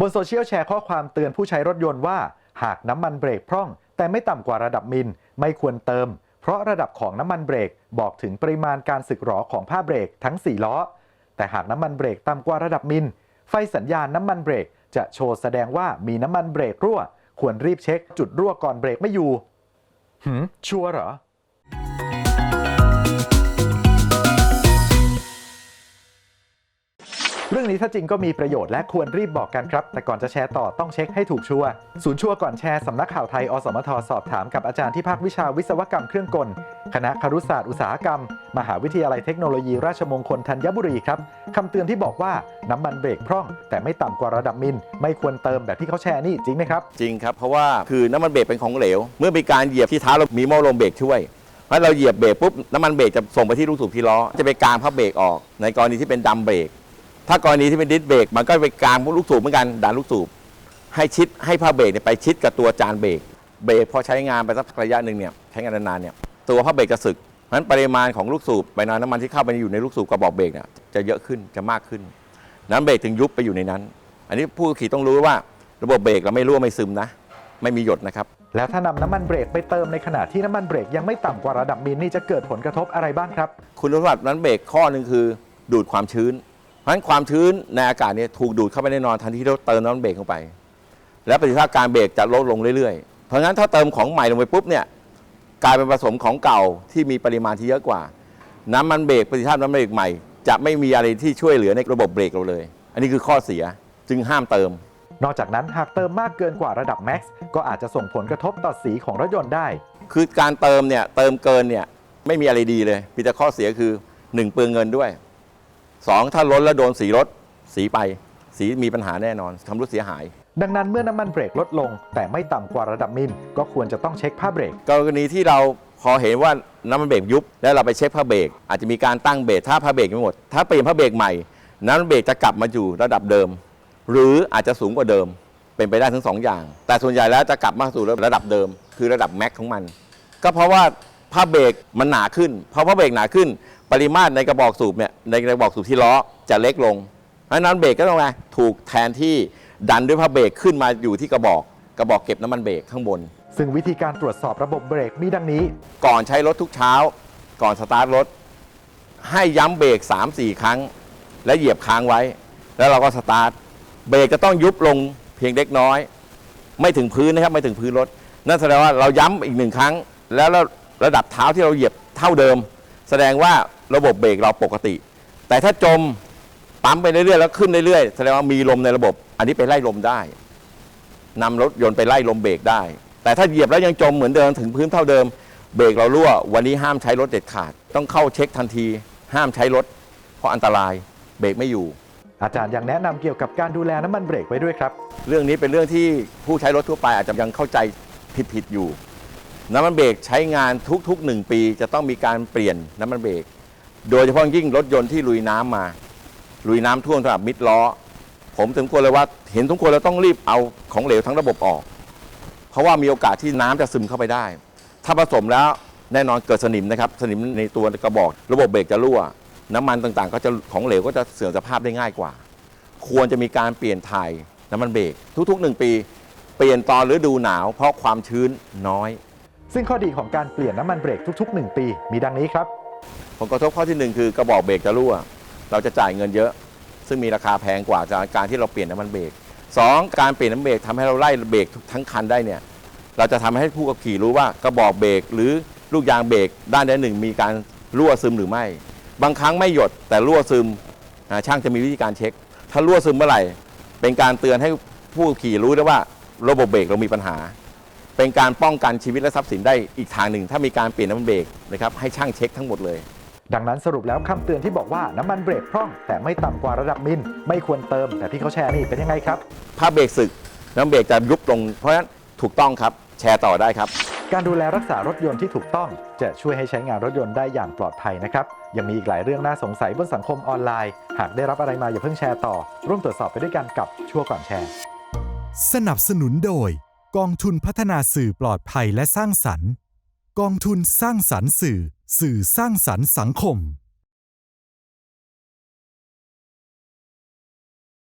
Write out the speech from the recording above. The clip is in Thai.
บนโซเชียลแชร์ข้อความเตือนผู้ใช้รถยนต์ว่า หากน้ำมันเบรกพร่อง แต่ไม่ต่ำกว่าระดับมิลไม่ควรเติม เพราะระดับของน้ำมันเบรกบอกถึงปริมาณการสึกหรอของผ้าเบรกทั้ง 4 ล้อ แต่หากน้ำมันเบรกต่ำกว่าระดับมิลไฟสัญญาณน้ำมันเบรกจะโชว์แสดงว่ามีน้ำมันเบรกรั่ว ควรรีบเช็คจุดรั่วก่อนเบรกไม่อยู่หืมชัวร์เหรอ เรื่องนี้ถ้าจริงก็มีประโยชน์และควรรีบบอกกันครับ แต่ก่อนจะแชร์ต่อต้องเช็คให้ถูกชัวร์ศูนย์ชัวร์ก่อนแชร์สำนักข่าวไทย อสมทสอบถามกับอาจารย์ที่ภาควิชาวิศวกรรมเครื่องกล คณะครุศาสตร์อุตสาหกรรม มหาวิทยาลัยเทคโนโลยีราชมงคลธัญบุรีครับคำเตือนที่บอกว่าน้ำมันเบรกพร่อง แต่ไม่ต่ำกว่าระดับมิลไม่ควรเติมแบบที่เขาแชร์นี่จริงไหมครับจริงครับเพราะว่าคือน้ำมันเบรกเป็นของเหลว เมื่อมีการเหยียบที่เท้าเรามีหม้อลมเบรกช่วยพราะเราเหยียบเบรกปุ๊บน้ำมันเบรกจะส่งไปที่ลูกสูบที่ล้อจะไปกางผ้าเบรกออก ในกรณีที่เป็นดัมเบรก ถ้ากรณีที่เป็นดิสเบรกมันก็ไปกางลูกสูบเหมือนกันดันลูกสูบให้ชิดให้ผ้าเบรกเนี่ยไปชิดกับตัวจานเบรกเบรกพอใช้งานไปสักระยะหนึ่งเนี่ยใช้งานนานๆเนี่ยตัวผ้าเบรกจะสึกเพราะฉะนั้นปริมาณของลูกสูบปริมาณน้ำมันที่เข้าไปอยู่ในลูกสูบกระบอกเบรกเนี่ยจะเยอะขึ้นจะมากขึ้น น้ำเบรกถึงยุบไปอยู่ในนั้น อันนี้ผู้ขับขี่ต้องรู้ว่าระบบเบรกเราไม่รั่วไม่ซึมนะ ไม่มีหยดนะครับ แล้วถ้านำน้ำมันเบรกไปเติมในขณะที่น้ำมันเบรกยังไม่ต่ำกว่าระดับมิลนี่จะเกิดผลกระทบอะไรบ้างครับ คุณสมบัตินั้นเบรกข้อหนึ่งคือดูดความชื้น เพราะฉะนั้นความชื้นในอากาศเนี่ยถูกดูดเข้าไปแน่นอนทันทีที่เราเติมน้ำมันเบรกลงไป และประสิทธิภาพการเบรกจะลดลงเรื่อยๆ เพราะงั้นถ้าเติมของใหม่ลงไปปุ๊บเนี่ยกลายเป็นผสมของเก่าที่มีปริมาณที่เยอะกว่า น้ำมันเบรกประสิทธิภาพน้ำมันเบรกใหม่ จะไม่มีอะไรที่ช่วยเหลือในระบบเบรกเราเลย อันนี้คือข้อเสียจึงห้ามเติม นอกจากนั้นหากเติมมากเกินกว่าระดับแม็กซ์ก็อาจจะส่งผลกระทบต่อสีของรถยนต์ได้ คือการเติมเนี่ยเติมเกินเนี่ยไม่มีอะไรดีเลยมีแต่ข้อเสียคือ 1 เปลืองเงินด้วย 2ถ้าล้นแล้วโดนสีรถสีไป สีมีปัญหาแน่นอนทำรถเสียหาย ดังนั้นเมื่อน้ำมันเบรกลดลง แต่ไม่ต่ำกว่าระดับมิลก็ควรจะต้องเช็คผ้าเบรก กรณีที่เราพอเห็นว่าน้ำมันเบรกยุบแล้วเราไปเช็คผ้าเบรกอาจจะมีการตั้งเบรกถ้าผ้าเบรกไม่หมด ถ้าเปลี่ยนผ้าเบรกใหม่ น้ำมันเบรกจะกลับมาอยู่ระดับเดิม หรืออาจจะสูงกว่าเดิม เป็นไปได้ทั้งสองอย่าง แต่ส่วนใหญ่แล้วจะกลับมาสู่ระดับเดิม คือระดับแม็กของมัน ก็เพราะว่าผ้าเบรกมันหนาขึ้นเพราะผ้าเบรกหนาขึ้น ปริมาตรในกระบอกสูบเนี่ยในกระบอกสูบที่ล้อจะเล็กลงเพราะฉะนั้นเบรกก็ต้องไงถูกแทนที่ดันด้วยผ้าเบรกขึ้นมาอยู่ที่กระบอกกระบอกเก็บน้ำมันเบรกข้างบน ซึ่งวิธีการตรวจสอบระบบเบรกมีดังนี้ ก่อนใช้รถทุกเช้า ก่อนสตาร์ทรถ ให้ย้ำเบรก3-4 ครั้ง และเหยียบค้างไว้ แล้วเราก็สตาร์ทเบรกจะต้องยุบลงเพียงเล็กน้อย ไม่ถึงพื้นนะครับไม่ถึงพื้นรถ นั่นแสดงว่าเราย้ำอีกหนึ่งครั้ง แล้วระดับเท้าที่เราเหยียบเท่าเดิม แสดงว่า ระบบเบรกเราปกติ แต่ถ้าจมปั๊มไปเรื่อยๆแล้วขึ้นเรื่อยๆแสดงว่ามีลมในระบบ อันนี้ไปไล่ลมได้นำรถยนต์ไปไล่ลมเบรกได้ แต่ถ้าเหยียบแล้วยังจมเหมือนเดิมถึงพื้นเท่าเดิม เบรกเรารั่ว วันนี้ห้ามใช้รถเด็ดขาด ต้องเข้าเช็คทันที ห้ามใช้รถ เพราะอันตรายเบรกไม่อยู่ อาจารย์ยังแนะนำเกี่ยวกับการดูแลน้ำมันเบรกไว้ด้วยครับ เรื่องนี้เป็นเรื่องที่ผู้ใช้รถทั่วไปอาจจะยังเข้าใจผิดๆอยู่ น้ำมันเบรกใช้งานทุกๆ 1 ปี จะต้องมีการเปลี่ยนน้ำมันเบรก โดยเฉพาะยิ่งรถยนต์ที่ลุยน้ำมา ลุยน้ำท่วมสำหรับมิดล้อ ผมถึงควรเลยว่าเห็นทุกคนเราต้องรีบเอาของเหลวทั้งระบบออก เพราะว่ามีโอกาสที่น้ำจะซึมเข้าไปได้ ถ้าผสมแล้วแน่นอนเกิดสนิมนะครับ สนิมในตัวกระบอก ระบบเบรกจะรั่ว น้ำมันต่างๆ ก็จะของเหลวก็จะเสื่อมสภาพได้ง่ายกว่า ควรจะมีการเปลี่ยนถ่ายน้ำมันเบรกทุกๆ 1 ปี เปลี่ยนตอนฤดูหนาว เพราะความชื้นน้อย ซึ่งข้อดีของการเปลี่ยนน้ำมันเบรกทุก ๆ 1 ปี มีดังนี้ครับ ผลกระทบข้อที่หนึ่งคือกระบอกเบรกจะรั่ว เราจะจ่ายเงินเยอะ ซึ่งมีราคาแพงกว่าจากการที่เราเปลี่ยนน้ำมันเบรกสองการเปลี่ยนน้ำเบรกทำให้เราไล่เบรกทั้งคันได้เนี่ยเราจะทำให้ผู้ขับขี่รู้ว่ากระบอกเบรกหรือลูกยางเบรกด้านใดหนึ่งมีการรั่วซึมหรือไม่ บางครั้งไม่หยดแต่รั่วซึมช่างจะมีวิธีการเช็ค ถ้ารั่วซึมเมื่อไหร่ เป็นการเตือนให้ผู้ขับขี่รู้ได้ว่าระบบเบรกเรามีปัญหา เป็นการป้องกันชีวิตและทรัพย์สินได้อีกทางหนึ่ง ถ้ามีการเปลี่ยนน้ำมันเบรกนะครับให้ช่างเช็คทั้งหมดเลย ดังนั้นสรุปแล้วคำเตือนที่บอกว่าน้ำมันเบรกพร่อง แต่ไม่ต่ำกว่าระดับมิลไม่ควรเติม แต่ที่เขาแชร์นี่เป็นยังไงครับผ้าเบรกสึกน้ำเบรกจะยุบลง เพราะฉะนั้นถูกต้องครับแชร์ต่อได้ครับ การดูแลรักษารถยนต์ที่ถูกต้อง จะช่วยให้ใช้งานรถยนต์ได้อย่างปลอดภัยนะครับยังมีอีกหลายเรื่องน่าสงสัยบนสังคมออนไลน์ หากได้รับอะไรมาอย่าเพิ่งแชร์ต่อ ร่วมตรวจสอบไปด้วยกันกับชั่วก่อนแชร์ สนับสนุนโดย กองทุนพัฒนาสื่อปลอดภัยและสร้างสรรค์ กองทุนสร้างสรรค์สื่อ สื่อสร้างสรรค์สังคม